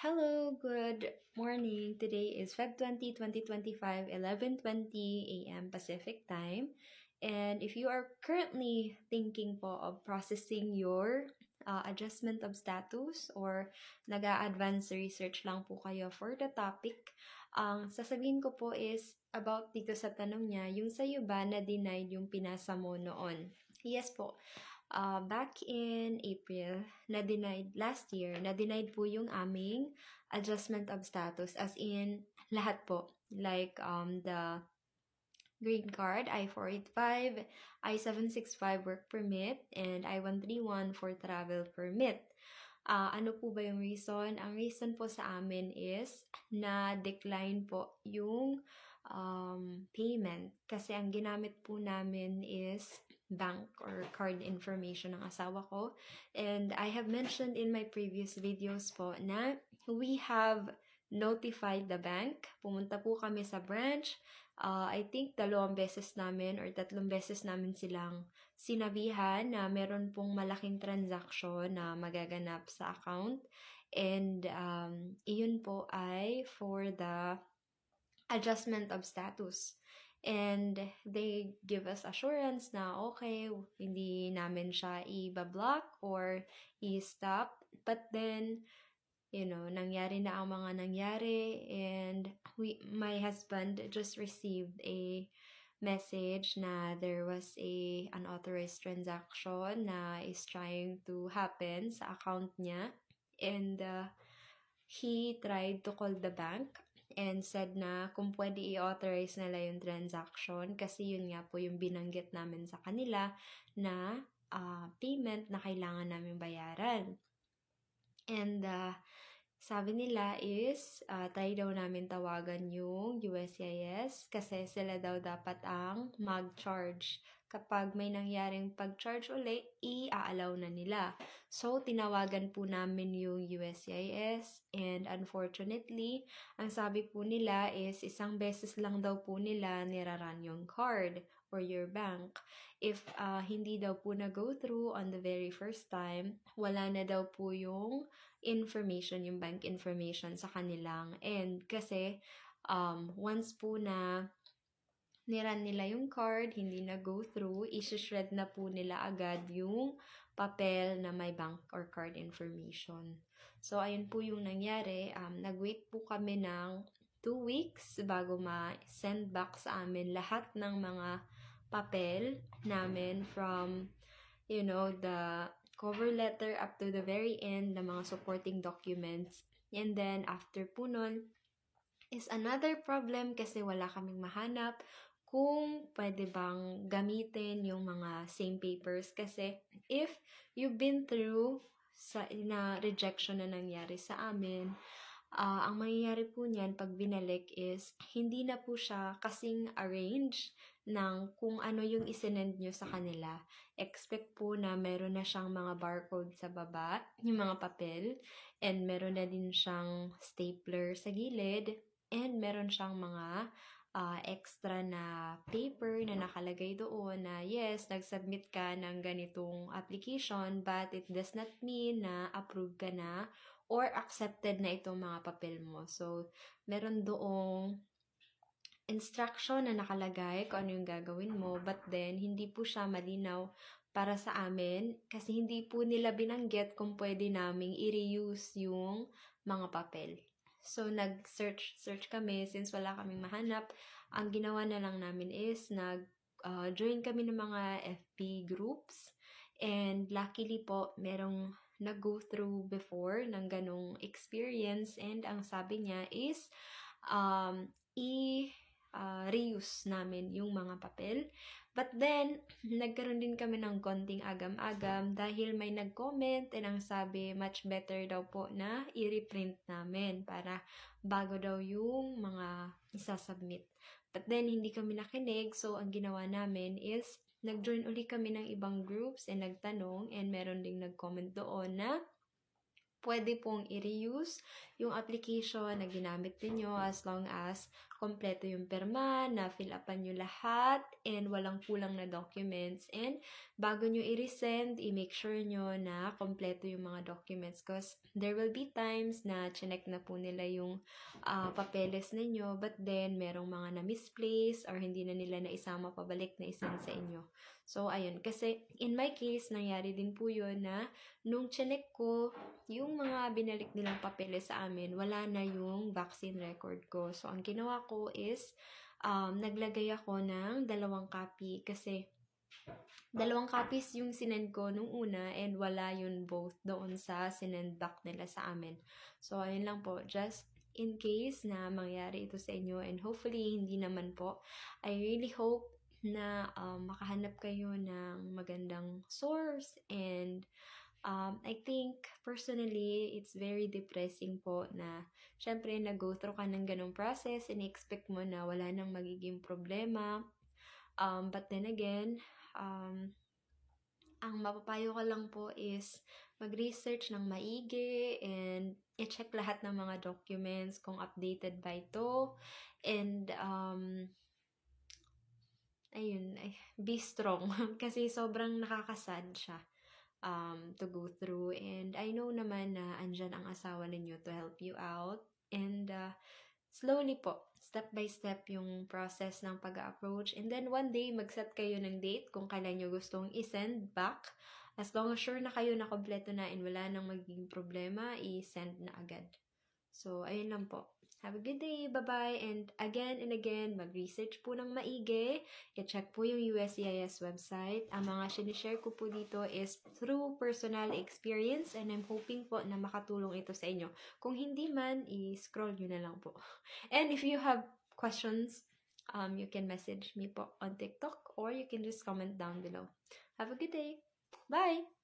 Hello, good morning. Today is Feb 20, 2025, 11:20 a.m. Pacific Time. And if you are currently thinking po of processing your uh, adjustment of status or nag-a-advance research lang po kayo for the topic, ang sasabihin ko po is about dito sa tanong niya, yung sa'yo ba na denied yung pinasa mo noon? Yes po. Uh, back in April, na-denied last year, na-denied po yung aming adjustment of status as in lahat po. Like um, the green card, I-485, I-765 work permit, and I-131 for travel permit. Ah, ano po ba yung reason? Ang reason po sa amin is na-decline po yung um, payment kasi ang ginamit po namin is bank or card information ng asawa ko. And I have mentioned in my previous videos po na we have notified the bank. Pumunta po kami sa branch. Uh, I think dalawang beses namin or tatlong beses namin silang sinabihan na meron pong malaking transaction na magaganap sa account. And um, iyon po ay for the adjustment of status. And they give us assurance na okay, hindi namin siya i-block or i-stop. But then, you know, nangyari na ang mga nangyari and we, my husband just received a message na there was a unauthorized transaction na is trying to happen sa account niya and uh, he tried to call the bank and said na kung pwede i-authorize nila yung transaction kasi yun nga po yung binanggit namin sa kanila na uh, payment na kailangan namin bayaran. And uh, sabi nila is uh, try daw namin tawagan yung USCIS kasi sila daw dapat ang mag-charge kapag may nangyaring pag-charge uli, i-aalaw na nila. So, tinawagan po namin yung USCIS and unfortunately, ang sabi po nila is isang beses lang daw po nila niraran yung card or your bank. If uh, hindi daw po na-go through on the very first time, wala na daw po yung information, yung bank information sa kanilang end. Kasi um, once po na niran nila yung card, hindi na go through, isi-shred na po nila agad yung papel na may bank or card information. So, ayun po yung nangyari. Um, nag-wait po kami ng 2 weeks bago ma-send back sa amin lahat ng mga papel namin from, you know, the cover letter up to the very end ng mga supporting documents. And then, after po nun, is another problem kasi wala kaming mahanap kung pwede bang gamitin yung mga same papers kasi if you've been through sa na rejection na nangyari sa amin, uh, ang mangyayari po niyan pag binalik is hindi na po siya kasing arrange ng kung ano yung isinend nyo sa kanila. Expect po na meron na siyang mga barcode sa baba, yung mga papel, and meron na din siyang stapler sa gilid, and meron siyang mga uh, extra na paper na nakalagay doon na yes, nag-submit ka ng ganitong application but it does not mean na approve ka na or accepted na itong mga papel mo. So, meron doong instruction na nakalagay kung ano yung gagawin mo but then hindi po siya malinaw para sa amin kasi hindi po nila binanggit kung pwede naming i-reuse yung mga papel. So, nag-search search kami since wala kaming mahanap. Ang ginawa na lang namin is nag-join uh, kami ng mga FB groups. And luckily po, merong nag-go through before ng ganong experience. And ang sabi niya is, um, i- uh, reuse namin yung mga papel. But then, nagkaroon din kami ng konting agam-agam dahil may nag-comment and ang sabi, much better daw po na i-reprint namin para bago daw yung mga isasubmit. But then, hindi kami nakinig. So, ang ginawa namin is, nag-join uli kami ng ibang groups and nagtanong and meron ding nag-comment doon na pwede pong i-reuse yung application na ginamit ninyo as long as kompleto yung perma, na fill upan nyo lahat, and walang kulang na documents. And bago nyo i-resend, i-make sure nyo na kompleto yung mga documents. Because there will be times na chinek na po nila yung ah, papeles ninyo, but then merong mga na-misplace or hindi na nila na isama pabalik na isend sa inyo. So, ayun. Kasi in my case, nangyari din po yun na nung chinek ko, yung mga binalik nilang papeles sa amin, wala na yung vaccine record ko. So, ang ginawa ko is, um, naglagay ako ng dalawang copy kasi dalawang copies yung sinend ko nung una and wala yun both doon sa sinend back nila sa amin. So, ayun lang po. Just in case na mangyari ito sa inyo and hopefully hindi naman po. I really hope na um, makahanap kayo ng magandang source and um, I think personally it's very depressing po na syempre nag-go through ka ng ganong process and expect mo na wala nang magiging problema. Um, but then again um, ang mapapayo ko lang po is mag-research ng maigi and i-check lahat ng mga documents kung updated ba ito. And um, ayun, ay, be strong kasi sobrang nakakasad siya um, to go through and I know naman na andyan ang asawa ninyo to help you out and uh, slowly po, step by step yung process ng pag-approach and then one day mag-set kayo ng date kung kailan nyo gustong i-send back as long as sure na kayo na kompleto na and wala nang magiging problema, i-send na agad. So, ayun lang po. Have a good day. Bye-bye. And again and again, mag-research po ng maigi. I-check po yung USCIS website. Ang mga sinishare ko po dito is through personal experience and I'm hoping po na makatulong ito sa inyo. Kung hindi man, i-scroll nyo na lang po. And if you have questions, um, you can message me po on TikTok or you can just comment down below. Have a good day. Bye!